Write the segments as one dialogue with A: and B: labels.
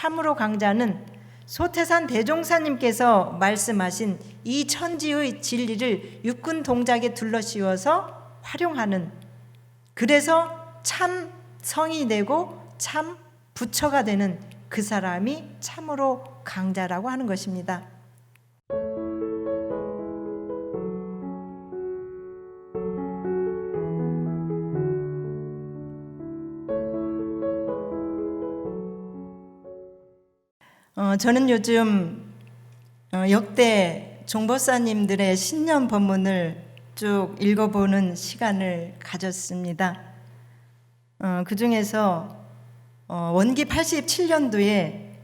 A: 참으로 강자는 소태산 대종사님께서 말씀하신 이 천지의 진리를 육군 동작에 둘러씌워서 활용하는 그래서 참 성이 되고 참 부처가 되는 그 사람이 참으로 강자라고 하는 것입니다. 어, 저는 요즘 어, 역대 종법사님들의 신년 법문을 쭉 읽어보는 시간을 가졌습니다. 어, 그 중에서 어, 원기 87년도에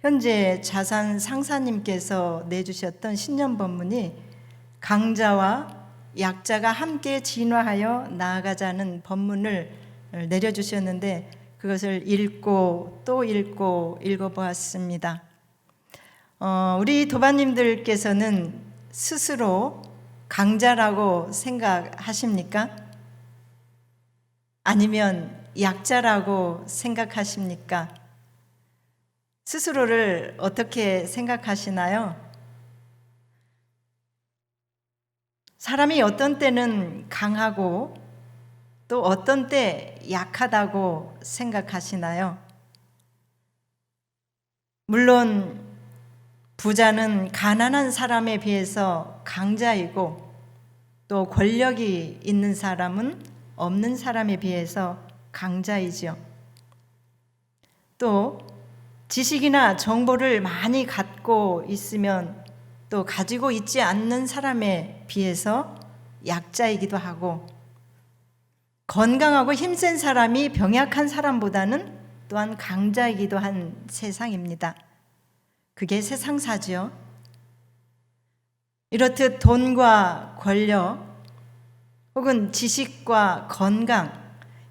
A: 현재 자산 상사님께서 내주셨던 신년 법문이 강자와 약자가 함께 진화하여 나아가자는 법문을 내려주셨는데 그것을 읽고 또 읽고 읽어보았습니다. 어, 우리 도반님들께서는 스스로 강자라고 생각하십니까? 아니면 약자라고 생각하십니까? 스스로를 어떻게 생각하시나요? 사람이 어떤 때는 강하고 또 어떤 때 약하다고 생각하시나요? 물론 부자는 가난한 사람에 비해서 강자이고 또 권력이 있는 사람은 없는 사람에 비해서 강자이죠. 또 지식이나 정보를 많이 갖고 있으면 또 가지고 있지 않는 사람에 비해서 약자이기도 하고 건강하고 힘센 사람이 병약한 사람보다는 또한 강자이기도 한 세상입니다. 그게 세상사죠. 이렇듯 돈과 권력 혹은 지식과 건강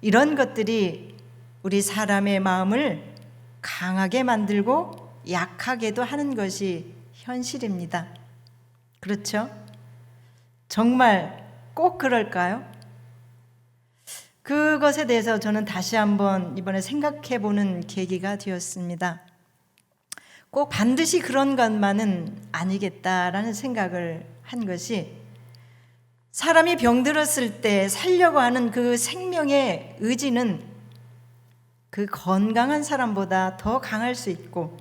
A: 이런 것들이 우리 사람의 마음을 강하게 만들고 약하게도 하는 것이 현실입니다. 그렇죠? 정말 꼭 그럴까요? 그것에 대해서 저는 다시 한번 이번에 생각해 보는 계기가 되었습니다. 꼭 반드시 그런 것만은 아니겠다라는 생각을 한 것이 사람이 병들었을 때 살려고 하는 그 생명의 의지는 그 건강한 사람보다 더 강할 수 있고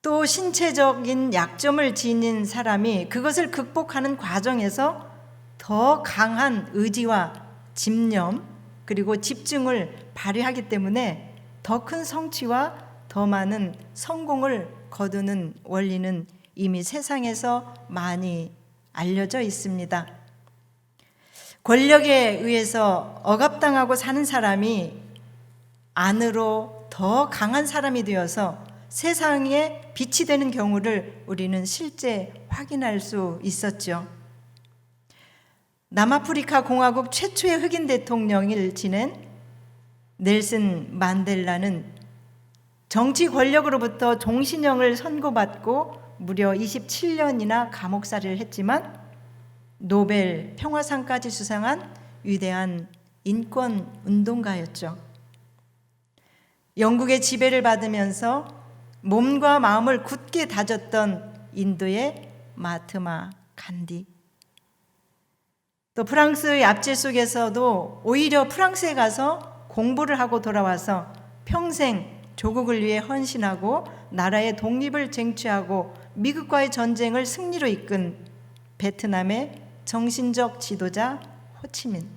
A: 또 신체적인 약점을 지닌 사람이 그것을 극복하는 과정에서 더 강한 의지와 집념 그리고 집중을 발휘하기 때문에 더 큰 성취와 더 많은 성공을 거두는 원리는 이미 세상에서 많이 알려져 있습니다. 권력에 의해서 억압당하고 사는 사람이 안으로 더 강한 사람이 되어서 세상에 빛이 되는 경우를 우리는 실제 확인할 수 있었죠. 남아프리카 공화국 최초의 흑인 대통령을 지낸 넬슨 만델라는 정치 권력으로부터 종신형을 선고받고 무려 27년이나 감옥살이를 했지만 노벨 평화상까지 수상한 위대한 인권 운동가였죠. 영국의 지배를 받으면서 몸과 마음을 굳게 다졌던 인도의 마트마 간디. 또 프랑스의 압제 속에서도 오히려 프랑스에 가서 공부를 하고 돌아와서 평생 조국을 위해 헌신하고 나라의 독립을 쟁취하고 미국과의 전쟁을 승리로 이끈 베트남의 정신적 지도자 호치민.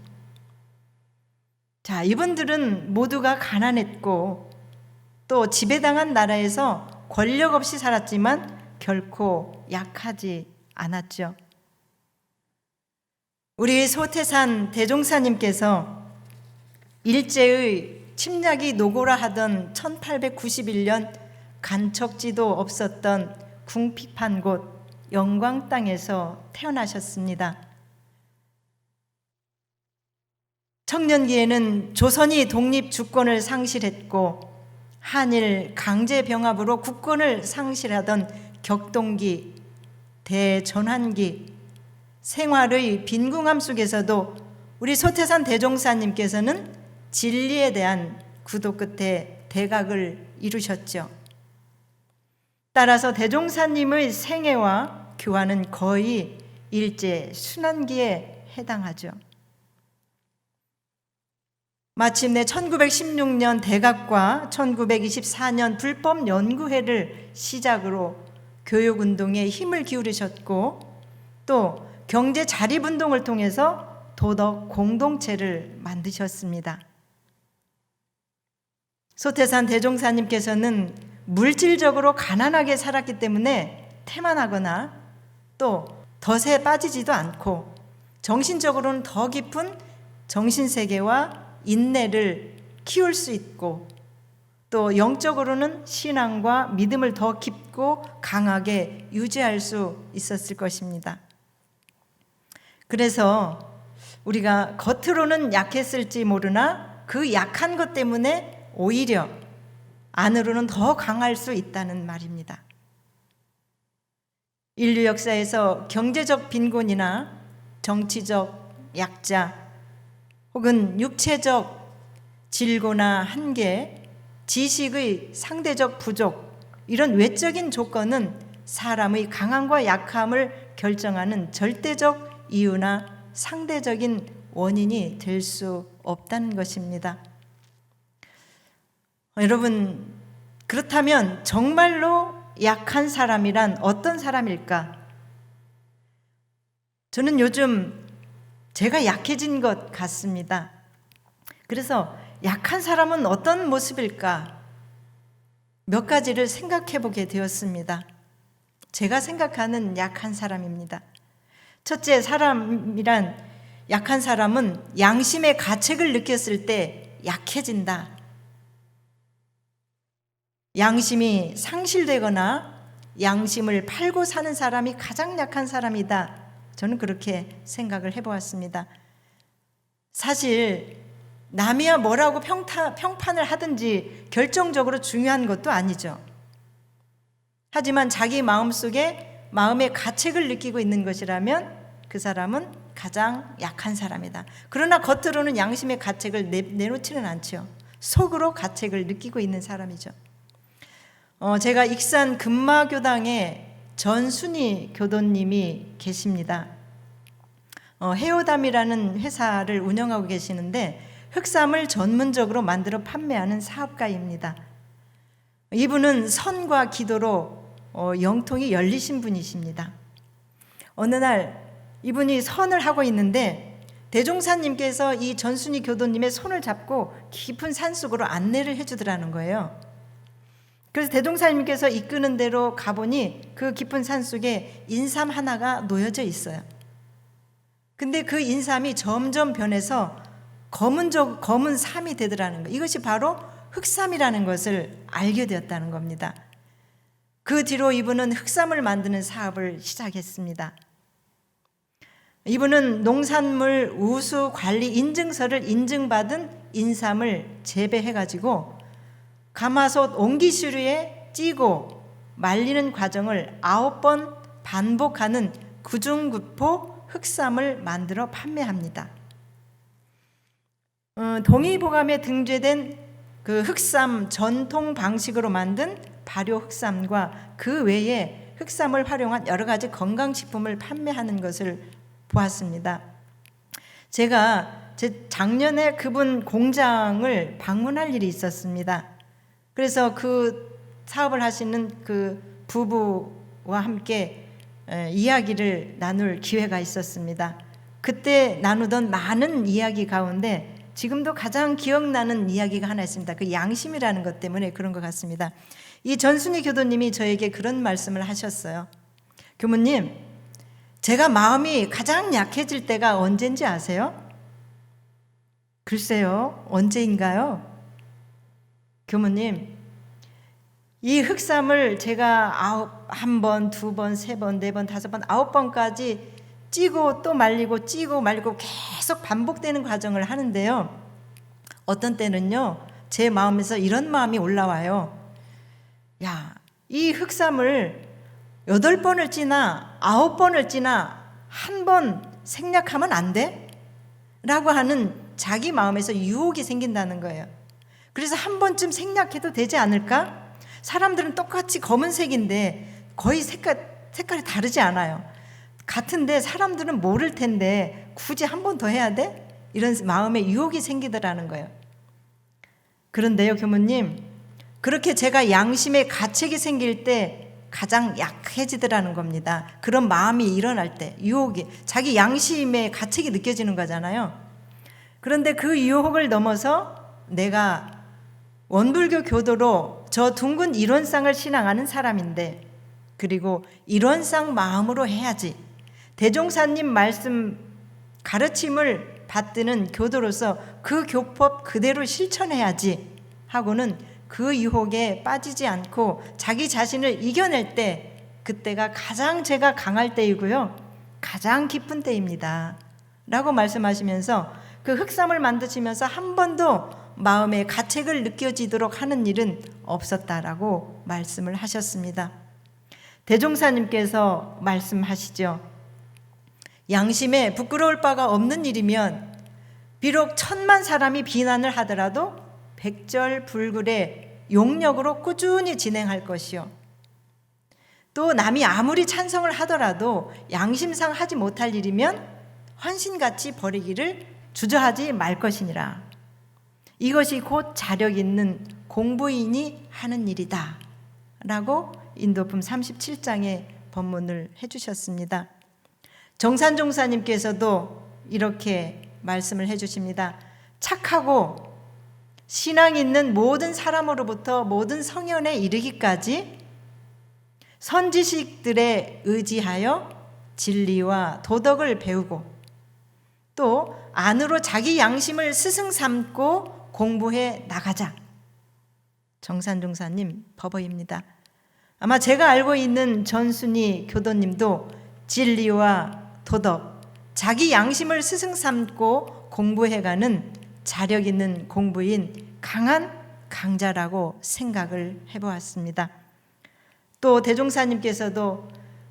A: 자, 이분들은 모두가 가난했고 또 지배당한 나라에서 권력 없이 살았지만 결코 약하지 않았죠. 우리 소태산 대종사님께서 일제의 침략이 노고라 하던 1891년 간척지도 없었던 궁핍한 곳 영광 땅에서 태어나셨습니다. 청년기에는 조선이 독립 주권을 상실했고 한일 강제 병합으로 국권을 상실하던 격동기, 대전환기, 생활의 빈궁함 속에서도 우리 소태산 대종사님께서는 진리에 대한 구도 끝에 대각을 이루셨죠. 따라서 대종사님의 생애와 교화는 거의 일제 순환기에 해당하죠. 마침내 1916년 대각과 1924년 불법 연구회를 시작으로 교육 운동에 힘을 기울이셨고 또 경제 자립 운동을 통해서 도덕 공동체를 만드셨습니다. 소태산 대종사님께서는 물질적으로 가난하게 살았기 때문에 태만하거나 또 덫에 빠지지도 않고 정신적으로는 더 깊은 정신세계와 인내를 키울 수 있고 또 영적으로는 신앙과 믿음을 더 깊고 강하게 유지할 수 있었을 것입니다. 그래서 우리가 겉으로는 약했을지 모르나 그 약한 것 때문에 오히려 안으로는 더 강할 수 있다는 말입니다. 인류 역사에서 경제적 빈곤이나 정치적 약자, 혹은 육체적 질고나 한계, 지식의 상대적 부족, 이런 외적인 조건은 사람의 강함과 약함을 결정하는 절대적 이유나 상대적인 원인이 될 수 없다는 것입니다. 여러분, 그렇다면 정말로 약한 사람이란 어떤 사람일까? 저는 요즘 제가 약해진 것 같습니다. 그래서 약한 사람은 어떤 모습일까? 몇 가지를 생각해 보게 되었습니다. 제가 생각하는 약한 사람입니다. 첫째, 사람이란 약한 사람은 양심의 가책을 느꼈을 때 약해진다. 양심이 상실되거나 양심을 팔고 사는 사람이 가장 약한 사람이다. 저는 그렇게 생각을 해보았습니다. 사실 남이야 뭐라고 평타, 평판을 하든지 결정적으로 중요한 것도 아니죠. 하지만 자기 마음 속에 마음의 가책을 느끼고 있는 것이라면 그 사람은 가장 약한 사람이다. 그러나 겉으로는 양심의 가책을 내, 내놓지는 않죠. 속으로 가책을 느끼고 있는 사람이죠. 어, 제가 익산 금마교당에 전순희 교도님이 계십니다. 어, 헤어담이라는 회사를 운영하고 계시는데 흑삼을 전문적으로 만들어 판매하는 사업가입니다. 이분은 선과 기도로 어, 영통이 열리신 분이십니다. 어느 날 이분이 선을 하고 있는데 대종사님께서 이 전순희 교도님의 손을 잡고 깊은 산속으로 안내를 해주더라는 거예요. 그래서 대동사님께서 이끄는 대로 가보니 그 깊은 산 속에 인삼 하나가 놓여져 있어요. 근데 그 인삼이 점점 변해서 검은 적, 검은 삼이 되더라는 거. 이것이 바로 흑삼이라는 것을 알게 되었다는 겁니다. 그 뒤로 이분은 흑삼을 만드는 사업을 시작했습니다. 이분은 농산물 우수 관리 인증서를 인증받은 인삼을 재배해 가지고 가마솥 옹기슈류에 찌고 말리는 과정을 아홉 번 반복하는 구중구포 흑삼을 만들어 판매합니다. 어, 동의보감에 등재된 그 흑삼 전통 방식으로 만든 발효 흑삼과 그 외에 흑삼을 활용한 여러 가지 건강식품을 판매하는 것을 보았습니다. 제가 제 작년에 그분 공장을 방문할 일이 있었습니다. 그래서 그 사업을 하시는 그 부부와 함께 이야기를 나눌 기회가 있었습니다. 그때 나누던 많은 이야기 가운데 지금도 가장 기억나는 이야기가 하나 있습니다. 그 양심이라는 것 때문에 그런 것 같습니다. 이 전순희 교도님이 저에게 그런 말씀을 하셨어요. 교무님, 제가 마음이 가장 약해질 때가 언젠지 아세요? 글쎄요, 언제인가요? 교무님, 이 흑삼을 제가 아홉, 한 번, 두 번, 세 번, 네 번, 다섯 번, 아홉 번까지 찌고 또 말리고 찌고 말리고 계속 반복되는 과정을 하는데요. 어떤 때는요, 제 마음에서 이런 마음이 올라와요. 야, 이 흑삼을 여덟 번을 찌나 아홉 번을 찌나 한 번 생략하면 안 돼? 라고 하는 자기 마음에서 유혹이 생긴다는 거예요. 그래서 한 번쯤 생략해도 되지 않을까? 사람들은 똑같이 검은색인데 거의 색깔, 색깔이 다르지 않아요. 같은데 사람들은 모를 텐데 굳이 한 번 더 해야 돼? 이런 마음에 유혹이 생기더라는 거예요. 그런데요, 교무님. 그렇게 제가 양심의 가책이 생길 때 가장 약해지더라는 겁니다. 그런 마음이 일어날 때, 유혹이, 자기 양심의 가책이 느껴지는 거잖아요. 그런데 그 유혹을 넘어서 내가 원불교 교도로 저 둥근 이론상을 신앙하는 사람인데, 그리고 이론상 마음으로 해야지. 대종사님 말씀 가르침을 받드는 교도로서 그 교법 그대로 실천해야지 하고는 그 유혹에 빠지지 않고 자기 자신을 이겨낼 때 그때가 가장 제가 강할 때이고요. 가장 기쁜 때입니다. 라고 말씀하시면서 그 흑삼을 만드시면서 한 번도 마음의 가책을 느껴지도록 하는 일은 없었다라고 말씀을 하셨습니다. 대종사님께서 말씀하시죠. 양심에 부끄러울 바가 없는 일이면 비록 천만 사람이 비난을 하더라도 백절불굴의 용력으로 꾸준히 진행할 것이요. 또 남이 아무리 찬성을 하더라도 양심상 하지 못할 일이면 헌신같이 버리기를 주저하지 말 것이니라. 이것이 곧 자력 있는 공부인이 하는 일이다. 라고 인도품 37장에 법문을 해주셨습니다. 정산종사님께서도 이렇게 말씀을 해주십니다. 착하고 신앙 있는 모든 사람으로부터 모든 성현에 이르기까지 선지식들에 의지하여 진리와 도덕을 배우고 또 안으로 자기 양심을 스승 삼고 공부해 나가자. 정산종사님 법어입니다. 아마 제가 알고 있는 전순희 교도님도 진리와 도덕, 자기 양심을 스승 삼고 공부해가는 자력 있는 공부인 강한 강자라고 생각을 해보았습니다. 또 대종사님께서도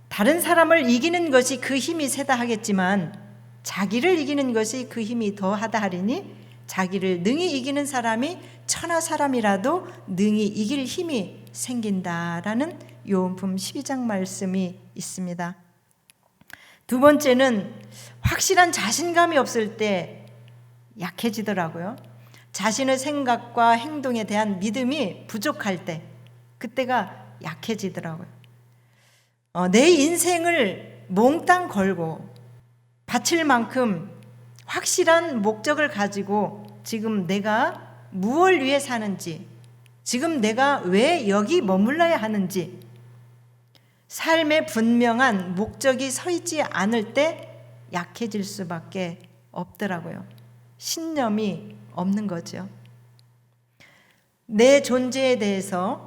A: 다른 사람을 이기는 것이 그 힘이 세다 하겠지만 자기를 이기는 것이 그 힘이 더 하다 하리니 자기를 능히 이기는 사람이 천하 사람이라도 능히 이길 힘이 생긴다라는 요원품 12장 말씀이 있습니다. 두 번째는 확실한 자신감이 없을 때 약해지더라고요. 자신의 생각과 행동에 대한 믿음이 부족할 때, 그때가 약해지더라고요. 어, 내 인생을 몽땅 걸고 바칠 만큼 확실한 목적을 가지고 지금 내가 무엇을 위해 사는지, 지금 내가 왜 여기 머물러야 하는지, 삶의 분명한 목적이 서 있지 않을 때 약해질 수밖에 없더라고요. 신념이 없는 거죠. 내 존재에 대해서,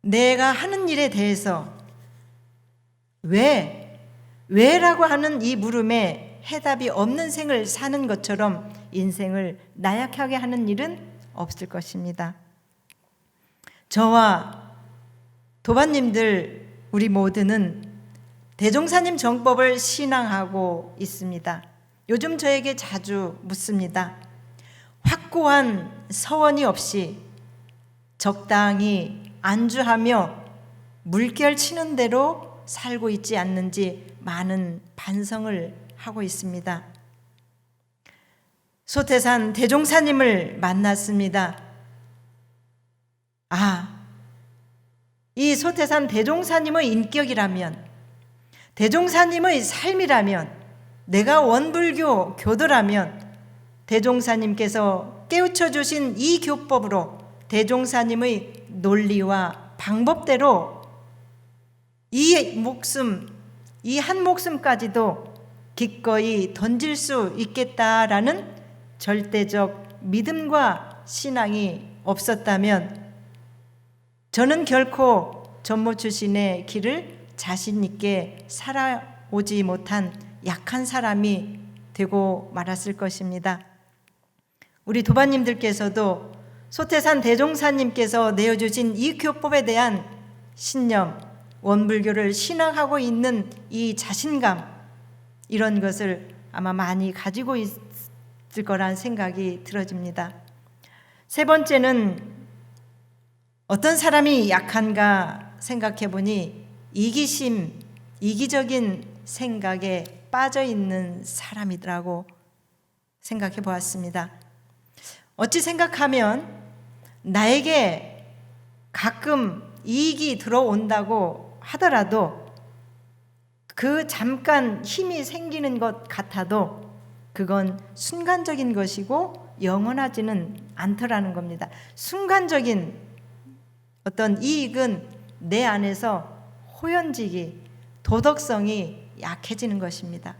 A: 내가 하는 일에 대해서, 왜, 왜라고 하는 이 물음에 해답이 없는 생을 사는 것처럼 인생을 나약하게 하는 일은 없을 것입니다. 저와 도반님들 우리 모두는 대종사님 정법을 신앙하고 있습니다. 요즘 저에게 자주 묻습니다. 확고한 서원이 없이 적당히 안주하며 물결 치는 대로 살고 있지 않는지 많은 반성을 하고 있습니다. 소태산 대종사님을 만났습니다. 아, 이 소태산 대종사님의 인격이라면, 대종사님의 삶이라면, 내가 원불교 교도라면, 대종사님께서 깨우쳐 주신 이 교법으로 대종사님의 논리와 방법대로 이 목숨, 이 한 목숨까지도 기꺼이 던질 수 있겠다라는 절대적 믿음과 신앙이 없었다면 저는 결코 전모 출신의 길을 자신 있게 살아오지 못한 약한 사람이 되고 말았을 것입니다. 우리 도반님들께서도 소태산 대종사님께서 내어주신 이 교법에 대한 신념, 원불교를 신앙하고 있는 이 자신감, 이런 것을 아마 많이 가지고 있을 거란 생각이 들어집니다. 세 번째는 어떤 사람이 약한가 생각해 보니 이기심, 이기적인 생각에 빠져 있는 사람이더라고 생각해 보았습니다. 어찌 생각하면 나에게 가끔 이익이 들어온다고 하더라도 그 잠깐 힘이 생기는 것 같아도 그건 순간적인 것이고 영원하지는 않더라는 겁니다. 순간적인 어떤 이익은 내 안에서 호연지기, 도덕성이 약해지는 것입니다.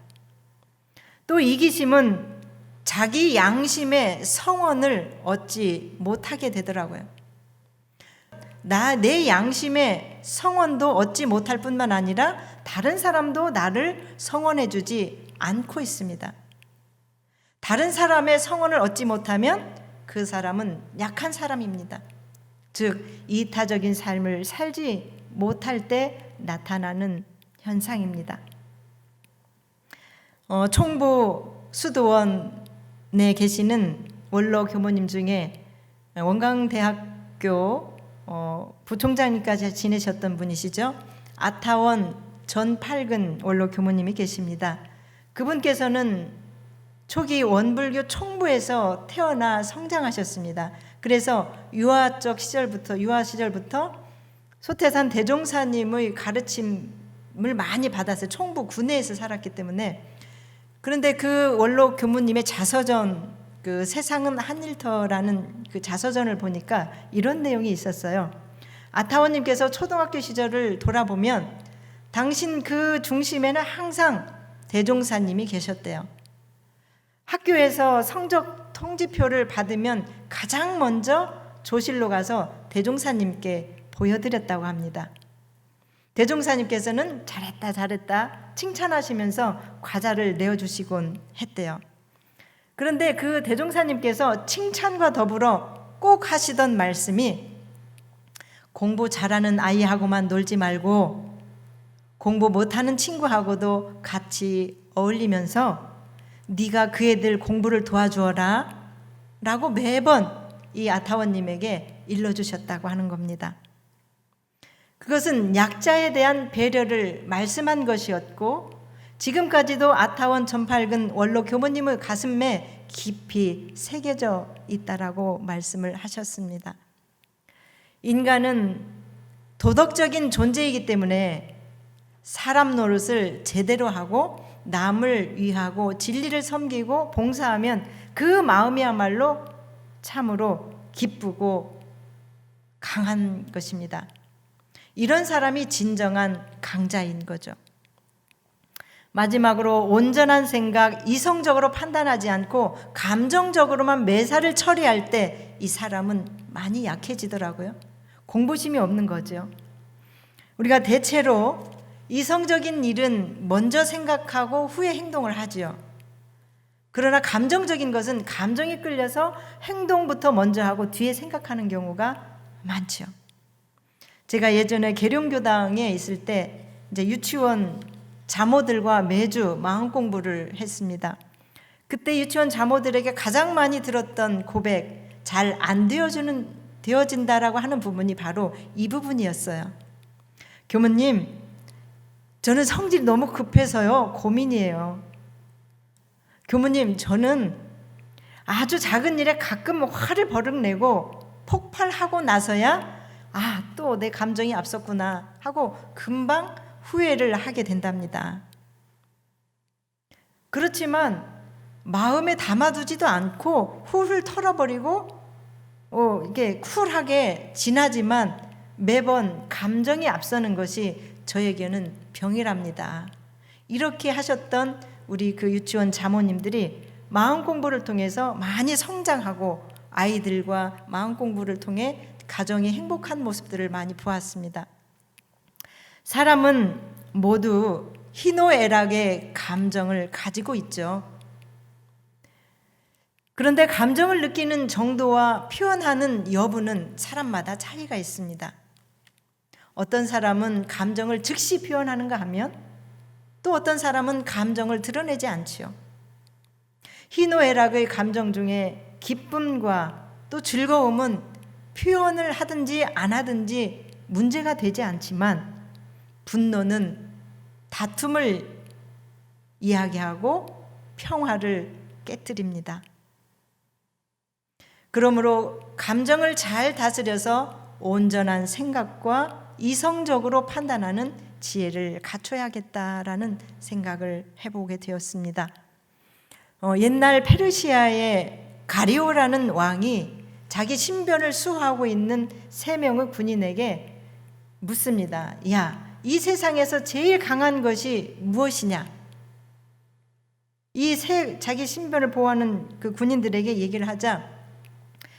A: 또 이기심은 자기 양심의 성원을 얻지 못하게 되더라고요. 나, 내 양심의 성원도 얻지 못할 뿐만 아니라 다른 사람도 나를 성원해 주지 않고 있습니다. 다른 사람의 성원을 얻지 못하면 그 사람은 약한 사람입니다. 즉, 이타적인 삶을 살지 못할 때 나타나는 현상입니다. 어, 총부 수도원에 계시는 원로 교모님 중에 원광대학교 어, 부총장님까지 지내셨던 분이시죠. 아타원 전팔근 원로 교모님이 계십니다. 그분께서는 초기 원불교 총부에서 태어나 성장하셨습니다. 그래서 유아적 시절부터 유아 시절부터 소태산 대종사님의 가르침을 많이 받았어요. 총부 군내에서 살았기 때문에 그런데 그 원로 교무님의 자서전 그 세상은 한일터라는 그 자서전을 보니까 이런 내용이 있었어요. 아타원님께서 초등학교 시절을 돌아보면 당신 그 중심에는 항상 대종사님이 계셨대요. 학교에서 성적 통지표를 받으면 가장 먼저 조실로 가서 대종사님께 보여드렸다고 합니다. 대종사님께서는 잘했다, 잘했다 칭찬하시면서 과자를 내어주시곤 했대요. 그런데 그 대종사님께서 칭찬과 더불어 꼭 하시던 말씀이 공부 잘하는 아이하고만 놀지 말고 공부 못하는 친구하고도 같이 어울리면서 네가 그 애들 공부를 도와주어라 라고 매번 이 아타원님에게 일러주셨다고 하는 겁니다. 그것은 약자에 대한 배려를 말씀한 것이었고 지금까지도 아타원 전팔근 원로 교모님의 가슴에 깊이 새겨져 있다라고 말씀을 하셨습니다. 인간은 도덕적인 존재이기 때문에 사람 노릇을 제대로 하고 남을 위하고 진리를 섬기고 봉사하면 그 마음이야말로 참으로 기쁘고 강한 것입니다. 이런 사람이 진정한 강자인 거죠. 마지막으로 온전한 생각, 이성적으로 판단하지 않고 감정적으로만 매사를 처리할 때 이 사람은 많이 약해지더라고요. 공부심이 없는 거죠. 우리가 대체로 이성적인 일은 먼저 생각하고 후에 행동을 하지요. 그러나 감정적인 것은 감정이 끌려서 행동부터 먼저 하고 뒤에 생각하는 경우가 많죠. 제가 예전에 계룡교당에 있을 때 이제 유치원 자모들과 매주 마음 공부를 했습니다. 그때 유치원 자모들에게 가장 많이 들었던 고백, 잘 안 되어주는, 되어진다라고 하는 부분이 바로 이 부분이었어요. 교무님, 저는 성질 너무 급해서요, 고민이에요. 교무님, 저는 아주 작은 일에 가끔 화를 버럭내고 폭발하고 나서야 아, 또 내 감정이 앞섰구나 하고 금방 후회를 하게 된답니다. 그렇지만 마음에 담아두지도 않고 훌훌 털어버리고 어, 이게 쿨하게 지나지만 매번 감정이 앞서는 것이 저에게는 병이랍니다. 이렇게 하셨던 우리 그 유치원 자모님들이 마음 공부를 통해서 많이 성장하고 아이들과 마음 공부를 통해 가정이 행복한 모습들을 많이 보았습니다. 사람은 모두 희노애락의 감정을 가지고 있죠. 그런데 감정을 느끼는 정도와 표현하는 여부는 사람마다 차이가 있습니다. 어떤 사람은 감정을 즉시 표현하는가 하면 또 어떤 사람은 감정을 드러내지 않지요. 희노애락의 감정 중에 기쁨과 또 즐거움은 표현을 하든지 안 하든지 문제가 되지 않지만 분노는 다툼을 이야기하고 평화를 깨뜨립니다. 그러므로 감정을 잘 다스려서 온전한 생각과 이성적으로 판단하는 지혜를 갖춰야겠다라는 생각을 해보게 되었습니다. 어, 옛날 페르시아의 가리오라는 왕이 자기 신변을 수호하고 있는 세 명의 군인에게 묻습니다. 야, 이 세상에서 제일 강한 것이 무엇이냐? 이 세, 자기 신변을 보호하는 그 군인들에게 얘기를 하자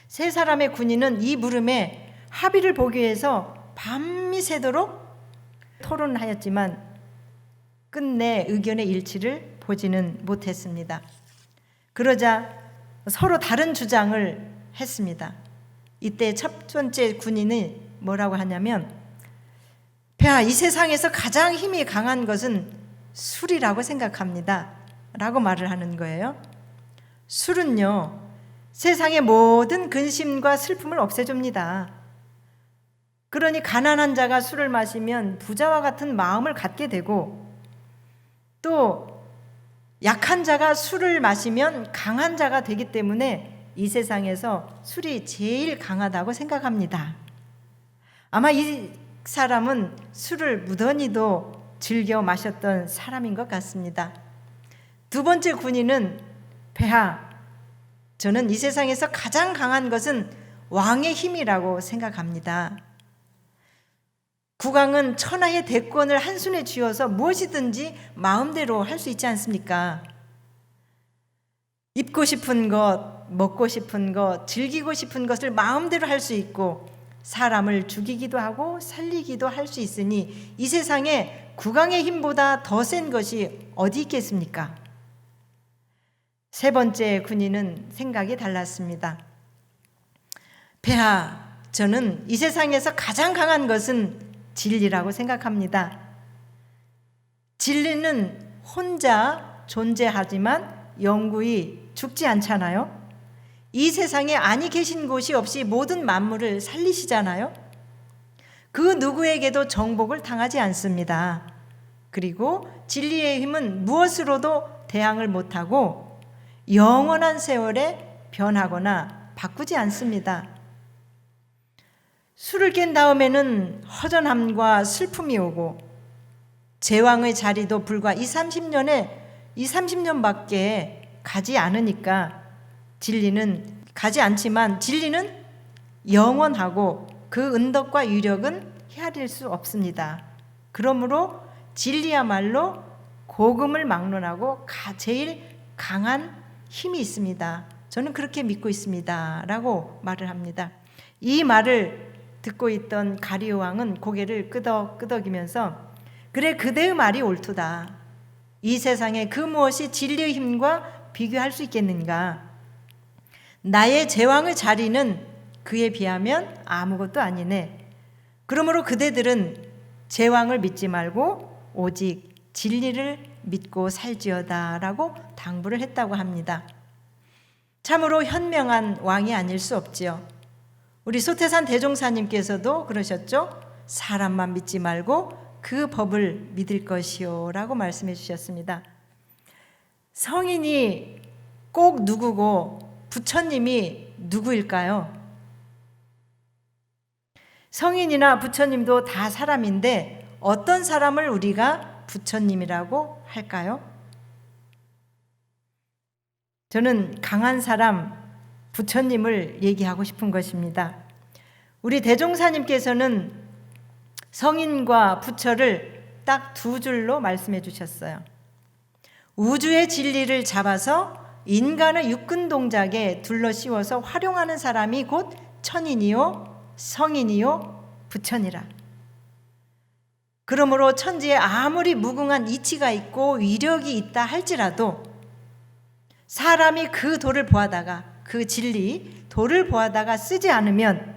A: 세 사람의 군인은 이 물음에 합의를 보기 위해서 밤이 새도록 토론하였지만 끝내 의견의 일치를 보지는 못했습니다. 그러자 서로 다른 주장을 했습니다. 이때 첫 번째 군인이 뭐라고 하냐면 폐하 이 세상에서 가장 힘이 강한 것은 술이라고 생각합니다. 라고 말을 하는 거예요. 술은요, 세상의 모든 근심과 슬픔을 없애줍니다. 그러니 가난한 자가 술을 마시면 부자와 같은 마음을 갖게 되고 또 약한 자가 술을 마시면 강한 자가 되기 때문에 이 세상에서 술이 제일 강하다고 생각합니다. 아마 이 사람은 술을 무던히도 즐겨 마셨던 사람인 것 같습니다. 두 번째 군인은 폐하, 저는 이 세상에서 가장 강한 것은 왕의 힘이라고 생각합니다. 국왕은 천하의 대권을 한순에 쥐어서 무엇이든지 마음대로 할 수 있지 않습니까? 입고 싶은 것, 먹고 싶은 것, 즐기고 싶은 것을 마음대로 할 수 있고 사람을 죽이기도 하고 살리기도 할 수 있으니 이 세상에 국왕의 힘보다 더 센 것이 어디 있겠습니까? 세 번째 군인은 생각이 달랐습니다. 폐하, 저는 이 세상에서 가장 강한 것은 진리라고 생각합니다. 진리는 혼자 존재하지만 영구히 죽지 않잖아요. 이 세상에 아니 계신 곳이 없이 모든 만물을 살리시잖아요. 그 누구에게도 정복을 당하지 않습니다. 그리고 진리의 힘은 무엇으로도 대항을 못하고 영원한 세월에 변하거나 바꾸지 않습니다. 술을 깬 다음에는 허전함과 슬픔이 오고 제왕의 자리도 불과 2, 30년에 2, 30년밖에 가지 않으니까 진리는 가지 않지만 진리는 영원하고 그 은덕과 유력은 헤아릴 수 없습니다. 그러므로 진리야말로 고금을 막론하고 제일 강한 힘이 있습니다. 저는 그렇게 믿고 있습니다. 라고 말을 합니다. 이 말을 듣고 있던 가리오 왕은 고개를 끄덕 끄덕이면서 그래 그대의 말이 옳도다. 이 세상에 그 무엇이 진리의 힘과 비교할 수 있겠는가? 나의 제왕의 자리는 그에 비하면 아무것도 아니네. 그러므로 그대들은 제왕을 믿지 말고 오직 진리를 믿고 살지어다라고 당부를 했다고 합니다. 참으로 현명한 왕이 아닐 수 없지요. 우리 소태산 대종사님께서도 그러셨죠. 사람만 믿지 말고 그 법을 믿을 것이요라고 말씀해 주셨습니다. 성인이 꼭 누구고 부처님이 누구일까요? 성인이나 부처님도 다 사람인데 어떤 사람을 우리가 부처님이라고 할까요? 저는 강한 사람 부처님을 얘기하고 싶은 것입니다. 우리 대종사님께서는 성인과 부처를 딱 두 줄로 말씀해 주셨어요. 우주의 진리를 잡아서 인간의 육근 동작에 둘러 씌워서 활용하는 사람이 곧 천인이요, 성인이요, 부처니라. 그러므로 천지에 아무리 무궁한 이치가 있고 위력이 있다 할지라도 사람이 그 도를 보아다가 그 진리, 도를 보아다가 쓰지 않으면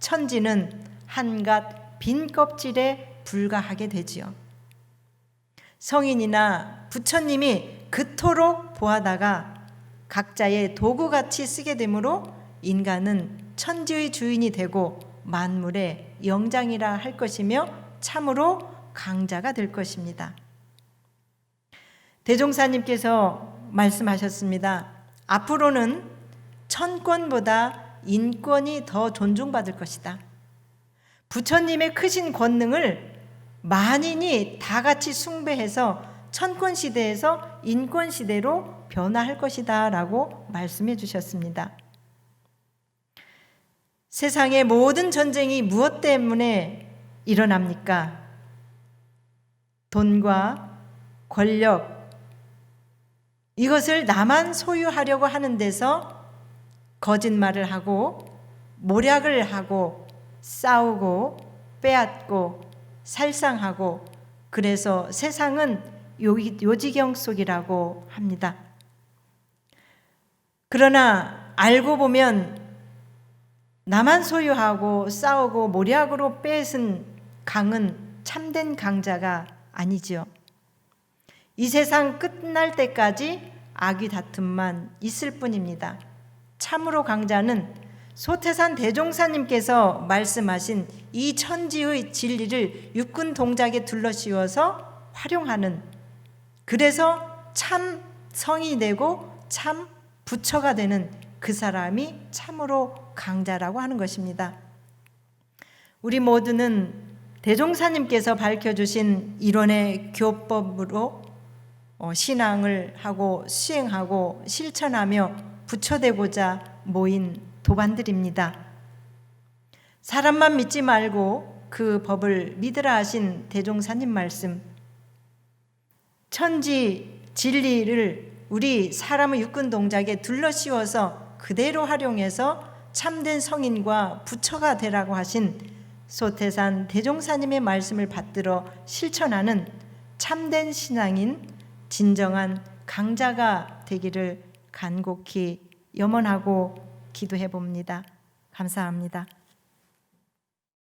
A: 천지는 한갓 빈 껍질에 불과하게 되지요. 성인이나 부처님이 그토록 보아다가 각자의 도구같이 쓰게 되므로 인간은 천지의 주인이 되고 만물의 영장이라 할 것이며 참으로 강자가 될 것입니다. 대종사님께서 말씀하셨습니다. 앞으로는 천권보다 인권이 더 존중받을 것이다. 부처님의 크신 권능을 만인이 다 같이 숭배해서 천권 시대에서 인권 시대로 변화할 것이다라고 말씀해 주셨습니다. 세상의 모든 전쟁이 무엇 때문에 일어납니까? 돈과 권력, 이것을 나만 소유하려고 하는 데서 거짓말을 하고 모략을 하고 싸우고 빼앗고 살상하고 그래서 세상은 요지경 속이라고 합니다. 그러나 알고 보면 나만 소유하고 싸우고 모략으로 뺏은 강은 참된 강자가 아니지요. 이 세상 끝날 때까지 악의 다툼만 있을 뿐입니다. 참으로 강자는 소태산 대종사님께서 말씀하신 이 천지의 진리를 육군 동작에 둘러씌워서 활용하는 그래서 참 성이 되고 참 부처가 되는 그 사람이 참으로 강자라고 하는 것입니다. 우리 모두는 대종사님께서 밝혀주신 이론의 교법으로 어, 신앙을 하고 수행하고 실천하며 부처되고자 모인 도반들입니다. 사람만 믿지 말고 그 법을 믿으라 하신 대종사님 말씀. 천지 진리를 우리 사람의 육군 동작에 둘러씌워서 그대로 활용해서 참된 성인과 부처가 되라고 하신 소태산 대종사님의 말씀을 받들어 실천하는 참된 신앙인 진정한 강자가 되기를 간곡히 염원하고 기도해 봅니다. 감사합니다.